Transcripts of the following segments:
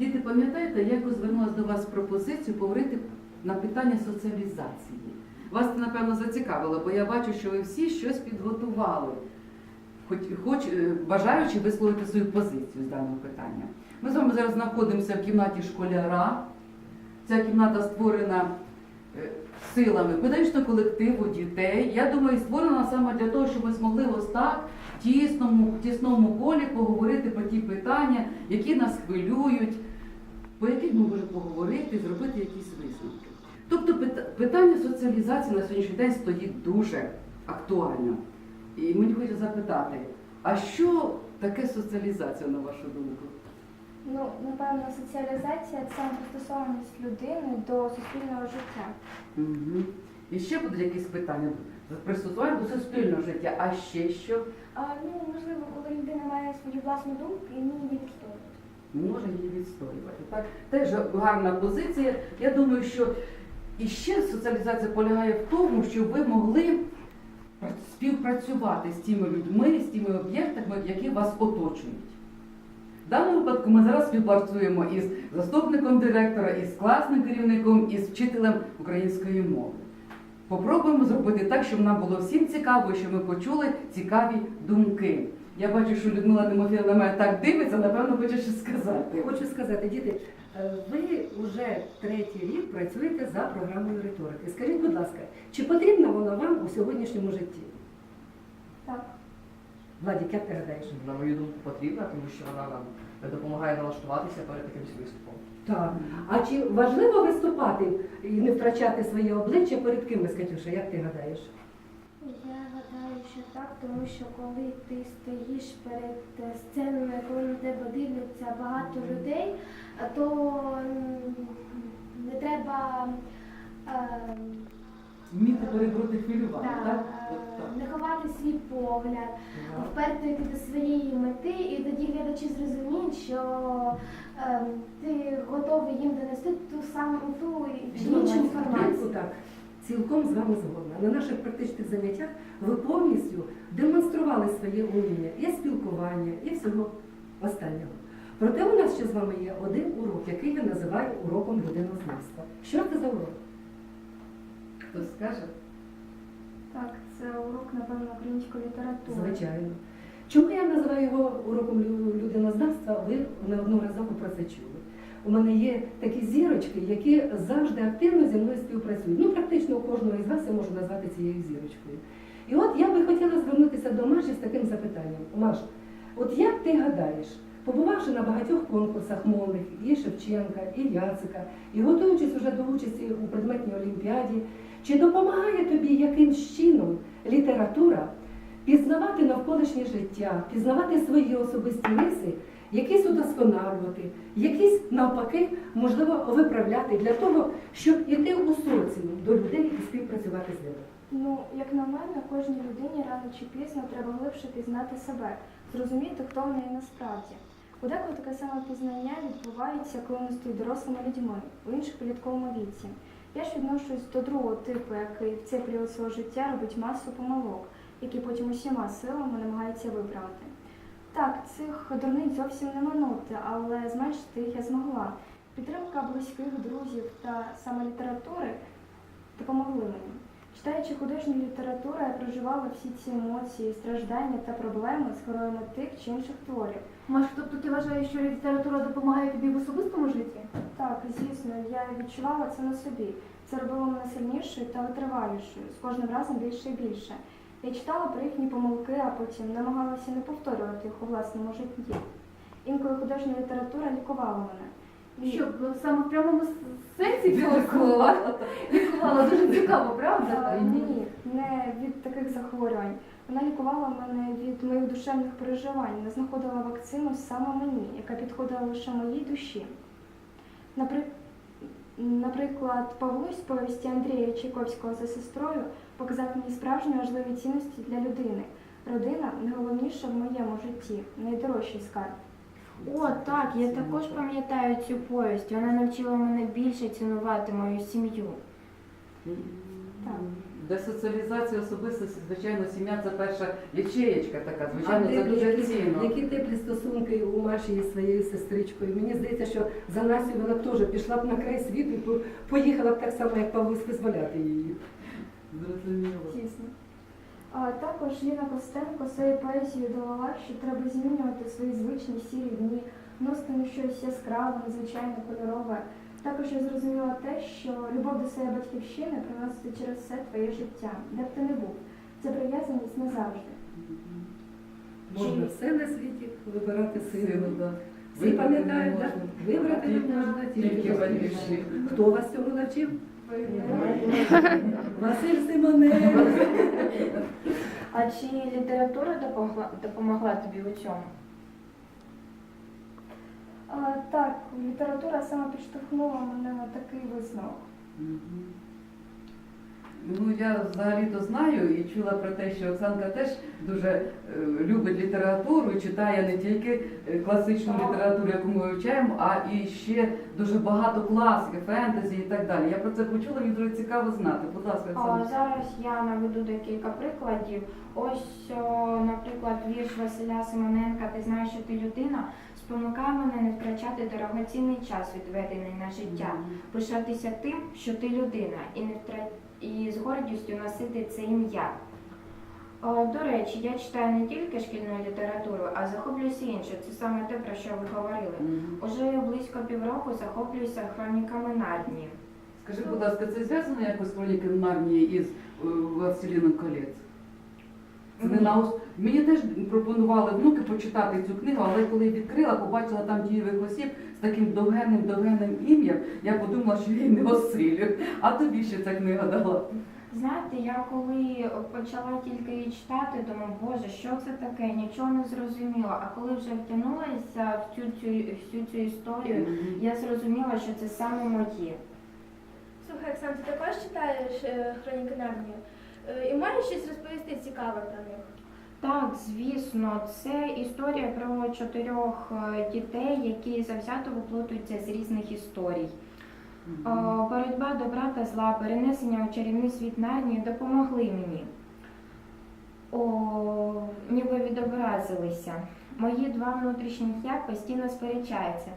Діти, пам'ятаєте, я звернулася до вас з пропозицією поговорити на питання соціалізації. Вас це, напевно, зацікавило, бо я бачу, що ви всі щось підготували, хоч, хоч е, бажаючи висловити свою позицію з даного питання. Ми з вами зараз знаходимося в кімнаті школяра. Ця кімната створена е, силами педагогічного колективу дітей. Я думаю, створена саме для того, щоб ми змогли ось так в тісному, тісному колі поговорити про ті питання, які нас хвилюють, по яких ми можемо поговорити, зробити якісь висновки. Тобто питання соціалізації на сьогоднішній день стоїть дуже актуально. І мені хочеться запитати, а що таке соціалізація, на вашу думку? Ну, напевно, соціалізація це пристосованість людини до суспільного життя. Угу. І ще будуть якісь питання пристосування до суспільного життя, а ще що А, ну, можливо, коли людина має свою власну думку і її відстоювати. Може її відстоювати. Так? Теж гарна позиція. Я думаю, що і ще соціалізація полягає в тому, щоб ви могли співпрацювати з тими людьми, з тими об'єктами, які вас оточують. В даному випадку ми зараз співпрацюємо із заступником директора, із класним керівником, із вчителем української мови. Попробуємо зробити так, щоб нам було всім цікаво, щоб ми почули цікаві думки. Я бачу, що Людмила Тимофіївна на мене так дивиться, напевно, хоче щось сказати. Хочу сказати, діти, е, ви вже третій рік працюєте за програмою риторики. Скажіть, будь ласка, чи потрібна вона вам у сьогоднішньому житті? Так. Владик, як ти гадаєш? На мою думку, потрібна, тому що вона нам допомагає налаштуватися перед якимось виступом. Так. А чи важливо виступати і не втрачати своє обличчя перед кимось, Катюша, як ти гадаєш? Я гадаю, що так, тому що коли ти стоїш перед е, сценою, коли на тебе дивляться багато людей, то не треба е, Вміти перебороти хвилювання, да, так? е, так. не ховати свій погляд, вперто йти до своєї мети, і тоді глядачі зрозуміють, що е, ти готовий їм донести ту саму ту чи іншу інформацію. Цілком з вами згодна. На наших практичних заняттях ви повністю демонстрували своє уміння і спілкування, і всього останнього. Проте у нас ще з вами є один урок, який я називаю уроком людинознавства. Що це за урок? Хто скаже? Так, це урок, напевно, української літератури. Звичайно. Чому я називаю його уроком людинознавства? Ви неодноразово про це чули. У мене є такі зірочки, які завжди активно зі мною співпрацюють. Ну, практично у кожного із вас я можу назвати цією зірочкою. І от я би хотіла звернутися до Маші з таким запитанням. Маш, от як ти гадаєш, побувавши на багатьох конкурсах мовних, і Шевченка, і Яцика, і готуючись уже до участі у предметній олімпіаді, чи допомагає тобі якимсь чином література пізнавати навколишнє життя, пізнавати свої особисті риси, якісь удосконалювати, якісь навпаки, можливо, виправляти для того, щоб іти у соціум до людей і співпрацювати з ними. Ну, як на мене, кожній людині рано чи пізно треба глибше пізнати себе, зрозуміти, хто в неї насправді. Подеколи таке саме пізнання відбувається, коли ми стають дорослими людьми, у інших підлітковому віці. Я ж відношусь до другого типу, який в цей період свого життя робить масу помилок, які потім усіма силами намагається виправити. Так, цих дурниць зовсім не минути, але зменшити їх я змогла. Підтримка близьких друзів та саме літератури допомогли мені. Читаючи художню літературу, я проживала всі ці емоції, страждання та проблеми з героями тих чи інших творів. Маш, тобто ти вважаєш, що література допомагає тобі в особистому житті? Так, звісно, я відчувала це на собі. Це робило мене сильнішою та витривалішою, з кожним разом більше і більше. Я читала про їхні помилки, а потім намагалася не повторювати їх у власному житті. Інколи художня література лікувала мене. І- Що, саме в прямому сенсі цього слова? Лікувала дуже цікаво, правда? Ні, не від таких захворювань. Вона лікувала мене від моїх душевних переживань, не знаходила вакцину саме мені, яка підходила лише моїй душі. Напри- Наприклад, Павлусь з повісті Андрія Чайковського за сестрою показав мені справжні важливі цінності для людини. Родина найголовніша в моєму житті, найдорожчий скарб. О, так, я також пам'ятаю цю повість. Вона навчила мене більше цінувати мою сім'ю. Так. Для соціалізації особистості, звичайно, сім'я це перша ячеєчка така, звичайно, А це теплі, дуже цінно. які теплі стосунки у Маші із своєю сестричкою. Мені здається, що за Насю вона теж пішла б на край світу і поїхала б так само, як Павлусь, визволяти її. Зрозуміло. Дійсно. А також Ліна Костенко своєю поезією довела, що треба змінювати свої звичні сірі дні, вносити щось яскраве, незвичайне, кольорове. Також я зрозуміла те, що любов до своєї батьківщини приносить через все твоє життя, де б ти не був. Це прив'язаність назавжди. Можна все на світі вибирати Силу, да. Всі Вибрати пам'ятають, можна. Вибрати не можна, Тільки батьківщину. Хто вас цьому навчив? Василь Симоненко. А чи література допомогла, допомогла тобі у цьому? А, так, література саме підштовхнула мене на такий висновок. Мгм. Ну, я взагалі-то знаю і чула про те, що Оксанка теж дуже е, любить літературу і читає не тільки е, класичну літературу, яку ми вивчаємо, а і ще дуже багато класики, фентезі і так далі. Я про це почула, мені дуже цікаво знати. Будь ласка, А, зараз я наведу декілька прикладів. Ось, о, наприклад, вірш Василя Симоненка Ти знаєш, що ти людина спонукає мене не втрачати дорогоцінний час, відведений на життя, пишатися тим, що ти людина, і не втра... і з гордістю носити це ім'я. О, До речі, я читаю не тільки шкільну літературу, а захоплююся іншою. Це саме те, про що ви говорили. Уже близько півроку захоплююся хроніками Нарнії. Скажи, будь ласка, це зв'язано якось з хроніками Нарнії із е, «Властелином колець? Це не на ос- Мені теж пропонували внуки почитати цю книгу, але коли я відкрила, побачила там дієвих осіб з таким довгенним довгенним ім'ям, я подумала, що я її не осилю. А тобі ще ця книга дала. Знаєте, я коли почала тільки її читати, думаю, боже, що це таке? Нічого не зрозуміла. А коли вже втягнулася в цю, цю, всю цю історію, я зрозуміла, що це саме моє. Слухай, Оксан, ти також читаєш е, хроніки Нарнії? Е, І можеш щось розповісти цікаве про них? Так, звісно, це історія про чотирьох е, дітей, які завзято виплутуються з різних історій. О, боротьба добра та зла, перенесення у чарівний світ Нарнії допомогли мені. О, ніби відобразилися. Мої два внутрішніх я постійно сперечаються.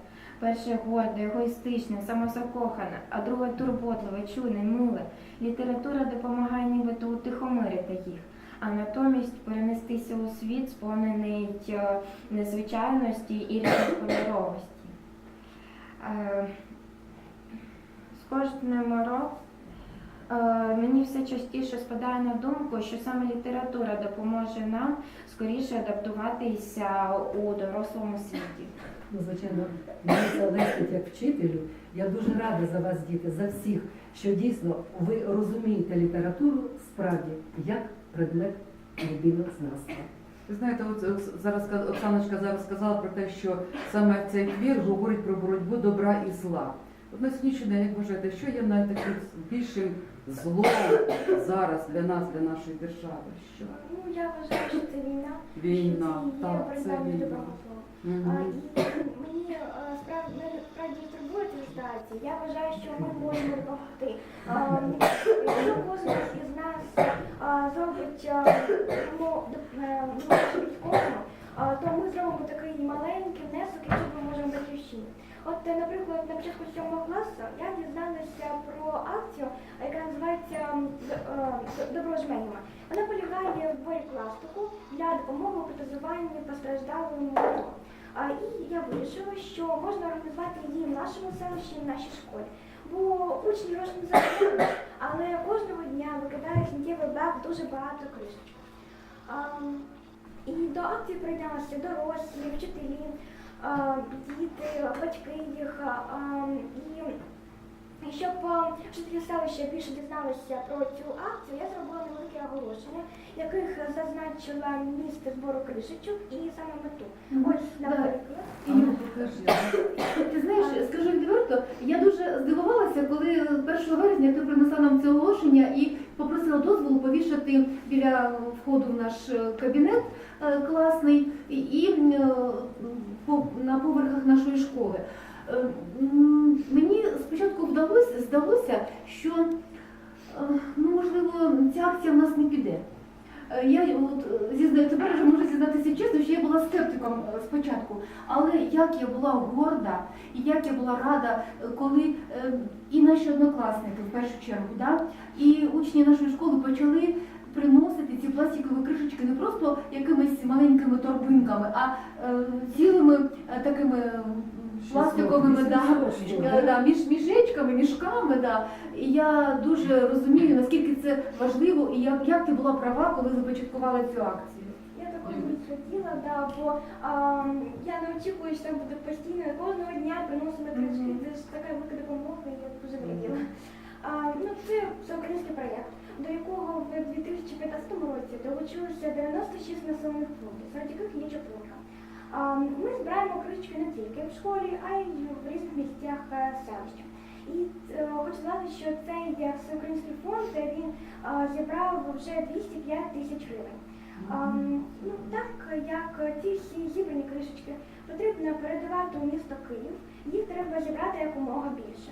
Перше горде, егоїстичне, самозакохане, а друге турботливе, чуйне, миле. Література допомагає нібито утихомирити їх, а натомість перенестися у світ, сповнений е, незвичайності і різнокольоровості. Е, з кожним роком е, мені все частіше спадає на думку, що саме література допоможе нам скоріше адаптуватися у дорослому світі. Ну, звичайно, мені залежить як вчителю. Я дуже рада за вас, діти, за всіх, що дійсно ви розумієте літературу справді як предмет людинознавства. Ви знаєте, от зараз Оксаночка зараз сказала про те, що саме цей твір говорить про боротьбу добра і зла. От на сьогоднішній день, як вважаєте, що є найтаким більшим злом зараз для нас, для нашої держави? Що? Ну, я вважаю, що це війна. Війна, що це є так, це війна. І мені е, справді турбує ситуація. Я вважаю, що ми можемо допомогти. Якщо кожен із нас зробить а, допомогу е, військовому, то ми зробимо такий маленький внесок, який ми можемо батьківщині. От, е, наприклад, на початку сьомого класу я дізналася про акцію, яка називається е, Добро з менями. Вона полягає в пластику для допомоги у протезуванні постраждалим. А, І я вирішила, що можна організувати її в нашому селищі, в нашій школі. Бо учні заробляють, але кожного дня викидають сміттєвий бак дуже багато кришечок. І до акції приєдналися дорослі, вчителі, діти, батьки їх. І щоб жителі селища більше дізналися про цю акцію, я зробила невелике оголошення, яких зазначила місце збору кришечок і саме мету. Ось, наприклад. Ти знаєш, скажу відверто, я дуже здивувалася, коли 1 вересня ти принесла нам це оголошення і попросила дозволу повішати біля входу в наш е, кабінет класний і е, на поверхах нашої школи. Е, Мені спочатку вдалося, здалося, що Е, Ну, можливо, ця акція в нас не піде. Е, Я от е, зізнаю, тепер вже можу зізнатися чесно, що я була скептиком е, спочатку. Але як я була горда і як я була рада, е, коли е, і наші однокласники в першу чергу, да, і учні нашої школи почали кришечки не просто якимись маленькими торбинками, а е, цілими е, такими е, пластиковими да, да, між мішечками, мішками, да. І я дуже розумію, наскільки це важливо, і як, як ти була права, коли започаткувала цю акцію. Я також би хотіла, да, бо а, я не очікую, що там буде постійно. Кожного дня приносили крички. Мгм. Це ж така велика допомога, і я дуже раділа. А, ну, це всеукраїнський проєкт, до якого в 2015 році долучилося 96 населених пунктів, серед яких є Чаплинка. Ми збираємо кришечки не тільки в школі, а й в різних місцях е, селища. І е, хочу сказати, що цей е, всеукраїнський фонд е, він е, зібрав вже 205 тисяч гривень. Ам, ну, так як ці всі зібрані кришечки потрібно передавати у місто Київ, їх треба зібрати якомога більше.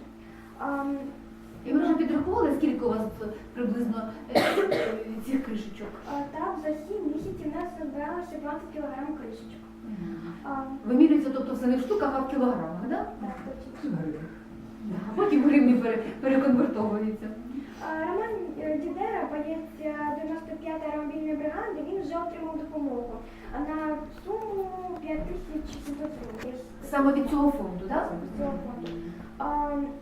І ви вже підрахували, скільки у вас приблизно е, е, цих кришечок? так, за 7 місяців у нас збиралося 20 кг кришечок. Вимірюється, тобто все не в штуках, а в кілограмах, да? так, точно. А потім гривні пере, переконвертовуються. Роман е, Дідера, боєць е, 95-ї аеромобільної бригади, він вже отримав допомогу на суму 5700 гривень. Саме від цього фонду, так? цього фонду.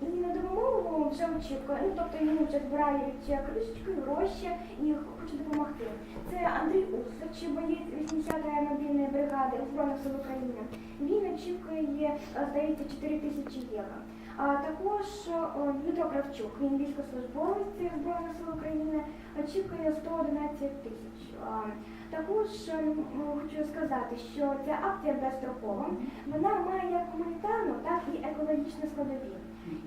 І на допомогу очікує, ну тобто йому вже збирають кришечки, гроші і хочуть допомогти. Це Андрій Усач, боєць 80-ї мобільної бригади Збройних сил України. Він очікує, е, здається, 4 тисячі євро. А також о, Дмитро Кравчук, він військовослужбовець Збройних сил України, очікує 111 тисяч. Також ну, хочу сказати, що ця акція безстрокова, вона має як гуманітарну, так і екологічну складові.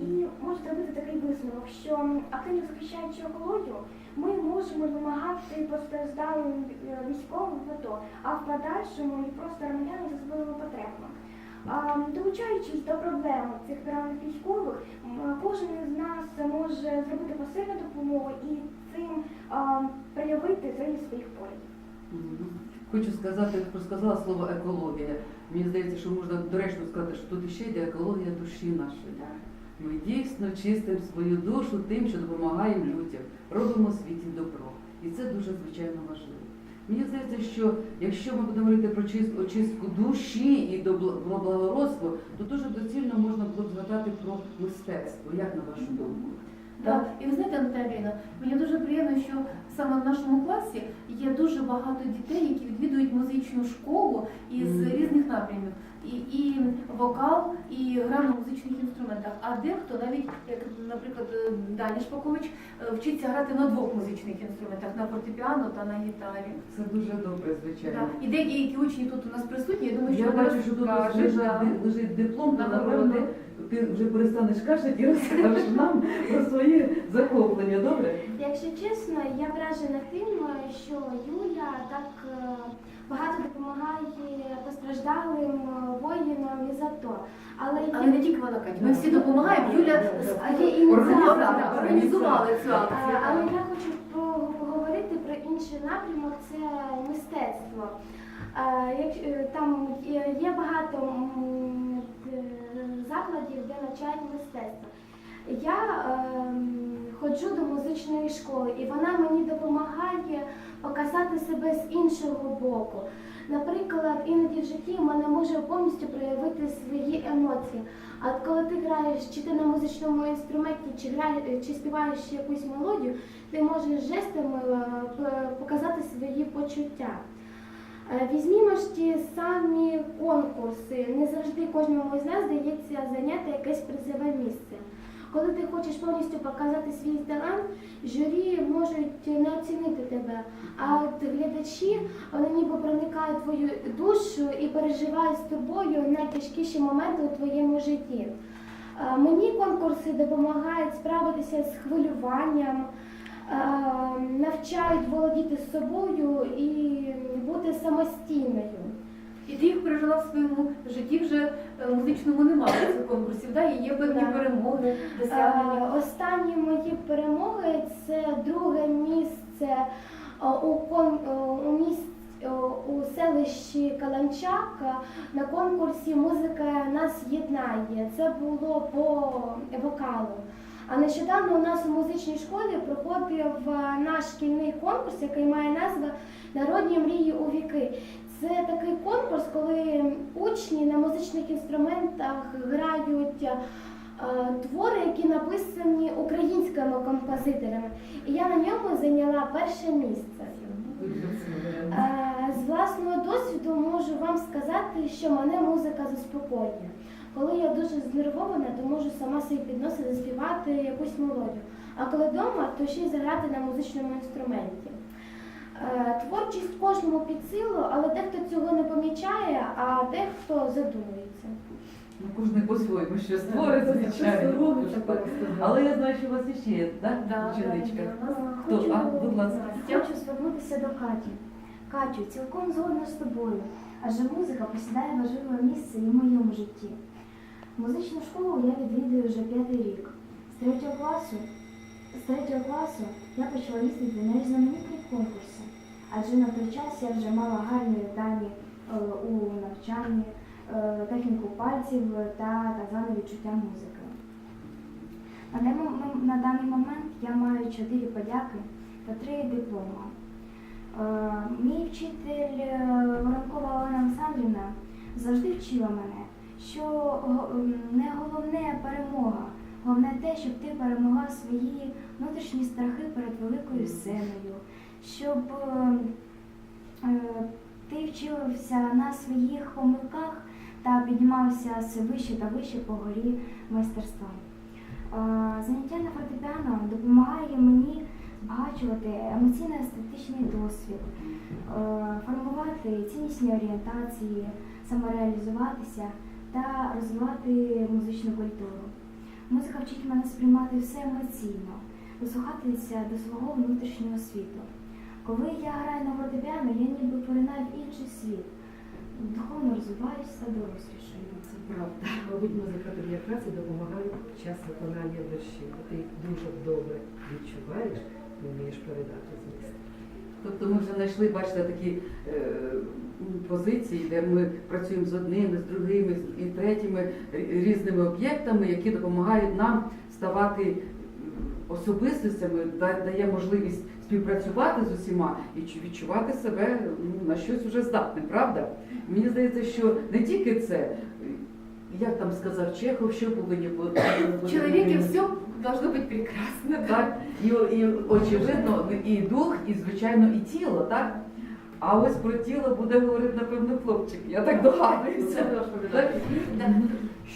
І можу зробити такий висновок, що активно захищаючи екологію, ми можемо допомагати постраждалим е, військовим в АТО, а в подальшому і просто громадянам з особливими потребами. Долучаючись до проблем цих поранених військових, кожен із нас може зробити посильну допомогу і цим проявити зрілість своїх поглядів. Хочу сказати, як сказала слово екологія. Мені здається, що можна доречно сказати, що тут іще йде екологія душі нашої. Ми дійсно чистимо свою душу тим, що допомагаємо людям, робимо світі добро. І це дуже звичайно важливо. Мені здається, що якщо ми будемо говорити про чист- очистку душі і про благородство, то дуже доцільно можна було б згадати про мистецтво. Як на вашу думку? Так. І ви знаєте, Наталіна, мені дуже приємно, що саме в нашому класі є дуже багато дітей, які відвідують музичну школу із різних напрямів. І, і вокал, і гра на музичних інструментах. А дехто навіть, як, наприклад, е, Даня Шпакович, е, вчиться грати на двох музичних інструментах на фортепіано та на гітарі. Це дуже добре, звичайно. Так. І деякі учні тут у нас присутні, я думаю, що Я бачу, що тут лежить, лежить диплом, Нагороди. напевно ти вже перестанеш кашляти і розкажеш нам про свої захоплення, добре? Якщо чесно, я вражена тим, що Юля так е, багато допомагає постраждалим е, воїнам із АТО. Але, Але не тільки вона Катя, ми всі допомагаємо. Юля А є організувала, організували цю акцію. Але я хочу поговорити про інший напрямок це мистецтво. Е, Там є є багато е, закладів, де навчають мистецтво. Я ем, ходжу до музичної школи, і вона мені допомагає показати себе з іншого боку. Наприклад, іноді в житті мене може повністю проявити свої емоції. А коли ти граєш чи ти на музичному інструменті, чи граєш, чи співаєш якусь мелодію, ти можеш жестами е, показати свої почуття. Е, Візьмімо ж ті самі конкурси. Не завжди кожному з нас дається зайняти якесь призове місце. Коли ти хочеш повністю показати свій талант, журі можуть не оцінити тебе. А от глядачі вони ніби проникають в твою душу і переживають з тобою найтяжкіші моменти у твоєму житті. Мені конкурси допомагають справитися з хвилюванням, навчають володіти собою і бути самостійною. І ти їх пережила в своєму житті вже е, музичному немає цих конкурсів, да? і є певні Так. перемоги, досягнення. Е, Останні мої перемоги це друге місце е, у кон е, у міс- е, у селищі Каланчак е, на конкурсі Музика нас єднає. Це було по вокалу. А нещодавно у нас у музичній школі проходив е, наш шкільний конкурс, який має назву Народні мрії у віки. Це такий конкурс, коли учні на музичних інструментах грають е, твори, які написані українськими композиторами. І я на ньому зайняла перше місце. Е, З власного досвіду можу вам сказати, що мене музика заспокоює. Коли я дуже знервована, то можу сама собі підносити співати якусь мелодію. А коли вдома, то ще й заграти на музичному інструменті. Е, Творчість кожному під силу, але дехто цього не помічає, а дехто задумується. Ну, кожен по-своєму що створить, звичайно. Але я знаю, що у вас іще є, так? Да, Ученичка. да, да. Хто? Хочу, А, будь ласка. хочу звернутися до Каті. Катю, цілком згодна з тобою, адже музика посідає важливе місце і в моєму житті. Музичну школу я відвідую вже п'ятий рік. З третього класу, з третього класу я почала їздити на різноманітні конкурси, адже на той час я вже мала гарні дані е, у навчанні, е, техніку пальців та так зване відчуття музики. Даний, на даний момент я маю чотири подяки та три диплома. Е, Мій вчитель Воронкова Олена Олександрівна завжди вчила мене, що не головне перемога, головне те, щоб ти перемогла свої внутрішні страхи перед великою сценою, щоб е, е, ти вчився на своїх помилках та піднімався все вище та вище по горі майстерства. Е, Заняття на фортепіано допомагає мені збагачувати емоційно-естетичний досвід, формувати ціннісні орієнтації, самореалізуватися та розвивати музичну культуру. Музика вчить мене сприймати все емоційно, дослухатися до свого внутрішнього світу. Коли я граю на фортепіано, я ніби поринаю в інший світ, духовно розвиваюся, дорослішаю. Це правда. Мабуть, музика тобі якраз і допомагає під час виконання віршів. бо Ти їх дуже добре відчуваєш і вмієш передати зміст. Тобто ми вже знайшли, бачите, такі е, позиції, де ми працюємо з одними, з другими з- і третіми різними об'єктами, які допомагають нам ставати особистостями, дає можливість співпрацювати з усіма і відчувати себе ну, на щось вже здатним, правда? Мені здається, що не тільки це, як там сказав Чехов, що повинні бути. Человеке все должно быть прекрасно. Так, і, і очевидно, і дух, і звичайно, і тіло, так? А ось про тіло буде говорити, напевно, хлопчик. Я так догадуюся.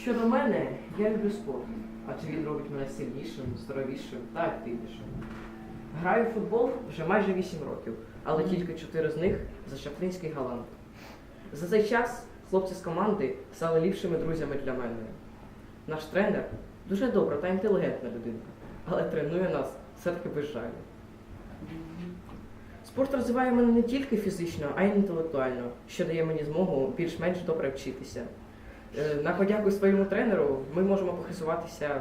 Щодо мене, я люблю спорт, адже він робить мене сильнішим, здоровішим та активнішим. Граю в футбол вже майже 8 років, але тільки 4 з них за Шаплинський галант. За цей час хлопці з команди стали ліпшими друзями для мене. Наш тренер дуже добра та інтелігентна людина, але тренує нас все-таки без жалю. Спорт розвиває мене не тільки фізично, а й інтелектуально, що дає мені змогу більш-менш добре вчитися. Е, На подяку своєму тренеру ми можемо похизуватися е,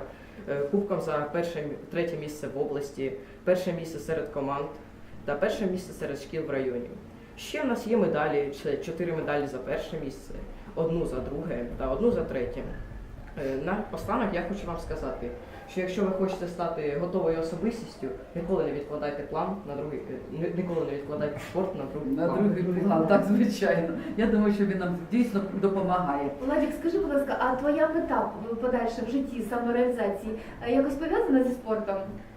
кубком за перше, третє місце в області, перше місце серед команд та перше місце серед шкіл в районі. Ще в нас є медалі, чотири медалі за перше місце, одну за друге та одну за третє. Е, На останок я хочу вам сказати, що якщо ви хочете стати готовою особистістю, ніколи не відкладайте план на другий, ніколи не відкладайте спорт на другий На план. другий план, так, звичайно. Я думаю, що він нам дійсно допомагає. Владик, скажи, будь ласка, а твоя мета подальше в житті самореалізації е, якось пов'язана зі спортом?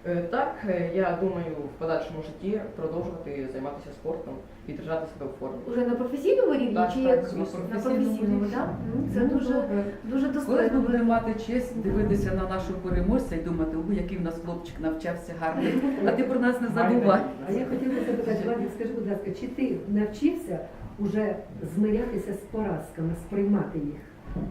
Е, Так, е, я думаю, в подальшому житті продовжувати займатися спортом і держати себе в формі. Уже на професійному рівні Так, чи так, як на професійному, так? Це Ну, дуже, добре. дуже Колись ми будемо мати честь дивитися на нашого переможця і думати, о, який в нас хлопчик навчався гарний. А ти про нас не забувай. А я хотіла запитати, Владик, скажи, будь ласка, чи ти навчився уже змирятися з поразками, сприймати їх?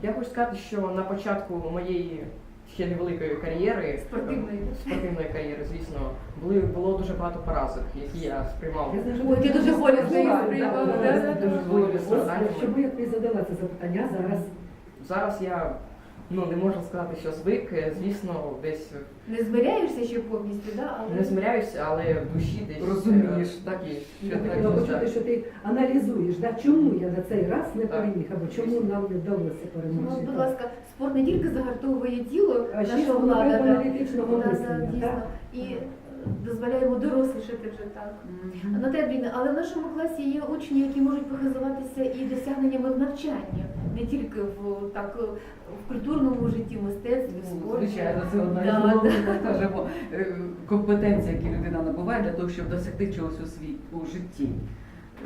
Я хочу сказати, що на початку моєї ще невеликої кар'єри, Спортивної. спортивної кар'єри, звісно, були, було дуже багато поразок, які я сприймав. Я Ой, ти дуже так. Дуже Щоб я тобі задала це запитання, зараз Зараз я ну, не можу сказати, що звик, звісно, десь Не змиряєшся ще повністю, да? але не змиряюся, але в душі десь Розумієш, е, так і що так, почути, що ти аналізуєш, да, чому я на цей раз не Так. переміг, або чому нам не вдалося Ну, перемогти. будь ласка, спорт не тільки загартовує тіло, А наша влада, да. Да, да, дійсно. І дозволяє йому дорослішати вже так. Мгм. Наталя Андріївна, але в нашому класі є учні, які можуть похизуватися і досягненнями в навчанні, не тільки в так в культурному житті, мистецтві, Ну, спорті. Звичайно, це одна Да, із да. головних, скажімо, е, які людина набуває для того, щоб досягти чогось у світ у житті.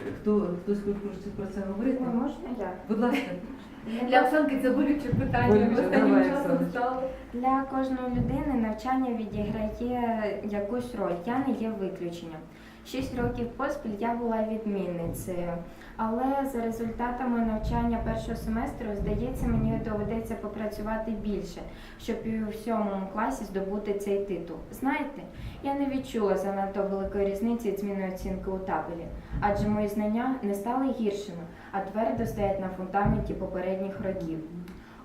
Е, Хто хтось хоче про це говорити? Можна я? Будь ласка. Для Оксанки це болюче питання. Болюче, Останнім давай, часом Оксана. стало. Для кожної людини навчання відіграє якусь роль. Я не є виключенням. Шість років поспіль я була відмінницею, але за результатами навчання першого семестру, здається, мені доведеться попрацювати більше, щоб і у сьомому класі здобути цей титул. Знаєте, я не відчула занадто великої різниці зміни оцінки у табелі, адже мої знання не стали гіршими, а твердо стоять на фундаменті попередніх років.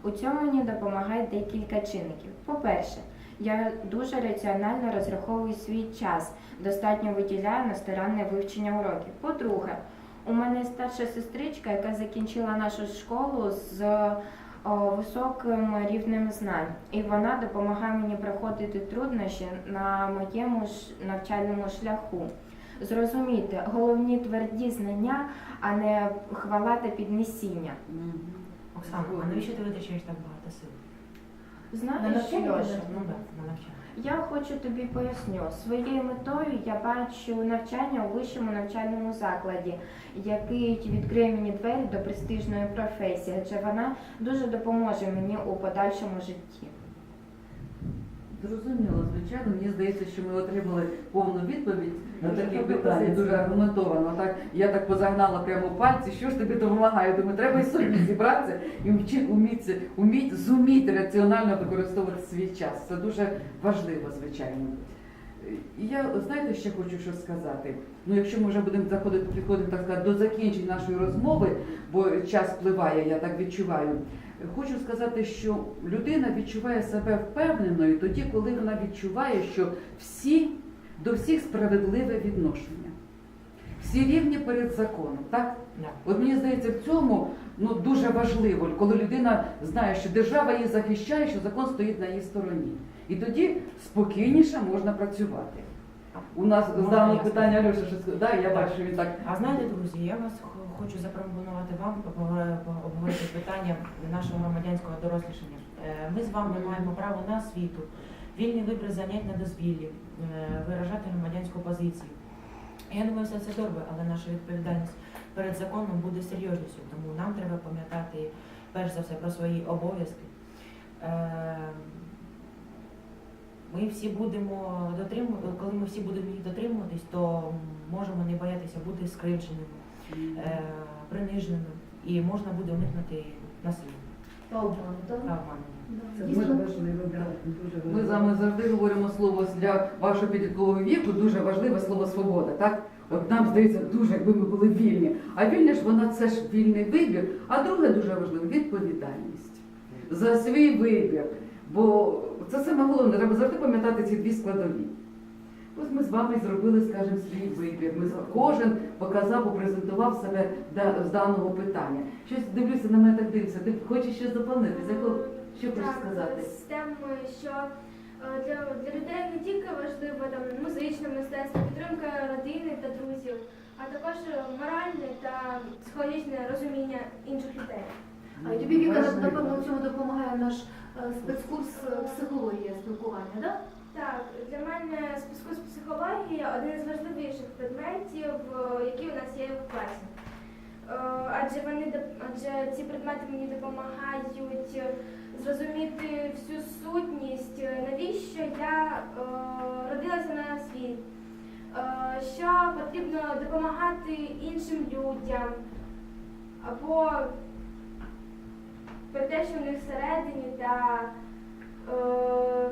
У цьому мені допомагає декілька чинників. По-перше, я дуже раціонально розраховую свій час, достатньо виділяю на старанне вивчення уроків. По-друге, у мене старша сестричка, яка закінчила нашу школу з о, високим рівнем знань, і вона допомагає мені проходити труднощі на моєму ж навчальному шляху. Зрозуміти головні тверді знання, а не хвала та піднесіння. Оксана, а навіщо ти витрачаєш так багато сил? На Знаєш, що? Ну. Я хочу тобі поясню. Своєю метою я бачу навчання у вищому навчальному закладі, який відкриє мені двері до престижної професії, адже вона дуже допоможе мені у подальшому житті. Зрозуміло, звичайно. Мені здається, що ми отримали повну відповідь на такі питання, дуже аргументовано. Так я так позагнала прямо пальці. Що ж тобі допомагає? Думаю, треба і собі зібратися і уміти, уміть, зуміти раціонально використовувати свій час. Це дуже важливо, звичайно. І я знаєте, ще хочу що сказати. Ну, якщо ми вже будемо заходити, підходити так сказати, до закінчення нашої розмови, бо час впливає, я так відчуваю. Хочу сказати, що людина відчуває себе впевненою тоді, коли вона відчуває, що всі до всіх справедливе відношення. Всі рівні перед законом, так? Да. От мені здається, в цьому ну, дуже важливо, коли людина знає, що держава її захищає, що закон стоїть на її стороні. І тоді спокійніше можна працювати. У нас Можна здано я питання Льоша, що да, я бачу, що він так. А знаєте, друзі, я вас х- хочу запропонувати вам по- обговорити питання нашого громадянського дорослішання. Е, Ми з вами маємо право на освіту, вільний вибір занять на дозвіллі, е, виражати громадянську позицію. Я думаю, все це добре, але наша відповідальність перед законом буде серйозністю, тому нам треба пам'ятати перш за все про свої обов'язки. Е, Ми всі будемо дотримувати, коли ми всі будемо їх дотримуватись, то можемо не боятися бути скривдженими, е, приниженими, і можна буде уникнути насилля Та обману, та обману. Це дуже важливо, да, дуже важливо. Ми з вами завжди говоримо слово для вашого підліткового віку, дуже важливе слово свобода. Так? От нам здається, дуже якби ми були вільні. А вільня ж вона це ж вільний вибір. А друге дуже важливе відповідальність за свій вибір. Бо це саме головне, треба завжди пам'ятати ці дві складові. Ось ми з вами зробили, скажімо, свій вибір. Ми кожен показав, попрезентував себе з даного питання. Щось дивлюся на мене так дивиться. Ти хочеш щось доповнити? Що хочеш Так, сказати? з темою, що е, для, для людей не тільки важливо там музичне мистецтво, підтримка родини та друзів, а також моральне та психологічне розуміння інших людей. А і тобі Віка, напевно, в цьому допомагає наш е, спецкурс е, психологія спілкування, так? Так, для мене спискус психологія один із важливіших предметів, е, які у нас є в класі. Адже вони адже ці предмети мені допомагають зрозуміти всю сутність, навіщо я родилася на світ, що потрібно допомагати іншим людям, або про те, що в них всередині та е,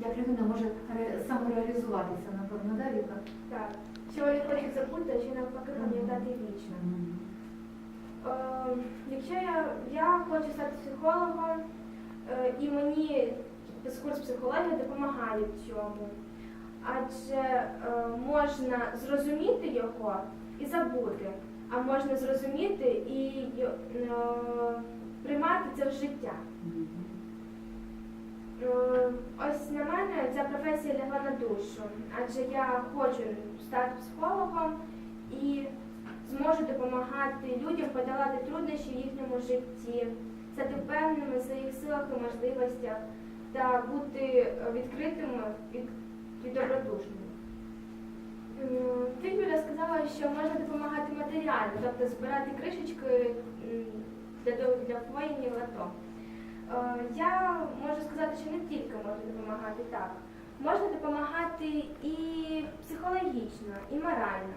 Як людина може ре- самореалізуватися, напевно, да, Віка? Так, що вони хочуть забути, а чи навпаки пам'ятати вічно. Е, Якщо я, я хочу стати психологом, е, і мені курс психології допомагає в цьому. Адже е, можна зрозуміти його і забути, а можна зрозуміти і е, приймати це в життя. Е, Ось на мене ця професія лягла на душу, адже я хочу стати психологом і зможу допомагати людям подолати труднощі в їхньому житті, стати впевненими в своїх силах і можливостях та бути відкритими і добродушними. М, Ти, Юля, сказала, що можна допомагати матеріально, тобто збирати кришечки для, для воїнів АТО. Е, Я можу сказати, що не тільки можна допомагати так. Можна допомагати і психологічно, і морально.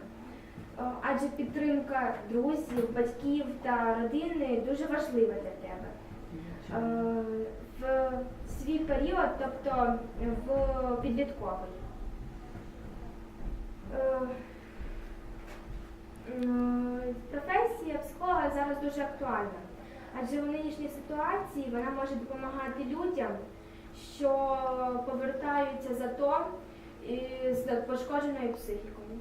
Е, Адже підтримка друзів, батьків та родини дуже важлива для тебе. Е, В свій період, тобто в підлітковий. Е, Професія психолога зараз дуже актуальна, адже в нинішній ситуації вона може допомагати людям, що повертаються за то з пошкодженою психікою.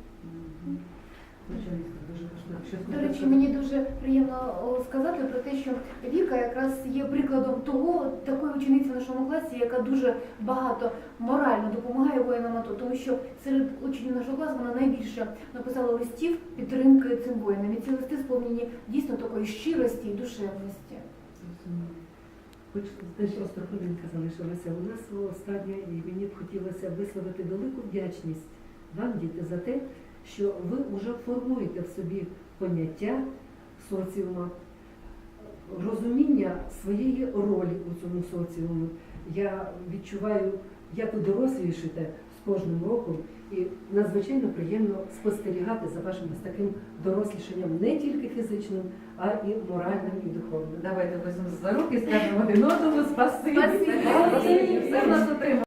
До речі, мені дуже приємно сказати про те, що Віка якраз є прикладом того, такої учениці в нашому класі, яка дуже багато морально допомагає воїнам АТО, тому що серед учнів нашого класу вона найбільше написала листів підтримки цим воїнам. І ці листи сповнені дійсно такої щирості і душевності. Ще? просто хвилинка залишилася. У нас остання, і мені б хотілося висловити велику вдячність вам, діти, за те, що ви вже формуєте в собі поняття соціума, розуміння своєї ролі у цьому соціумі. Я відчуваю, як ви дорослішите з кожним роком, і надзвичайно приємно спостерігати за вашим таким дорослішанням не тільки фізичним, а і моральним і духовним. Давайте візьмемо за руки, скажемо один одному спасибі. Спасибі. Все в нас отримали.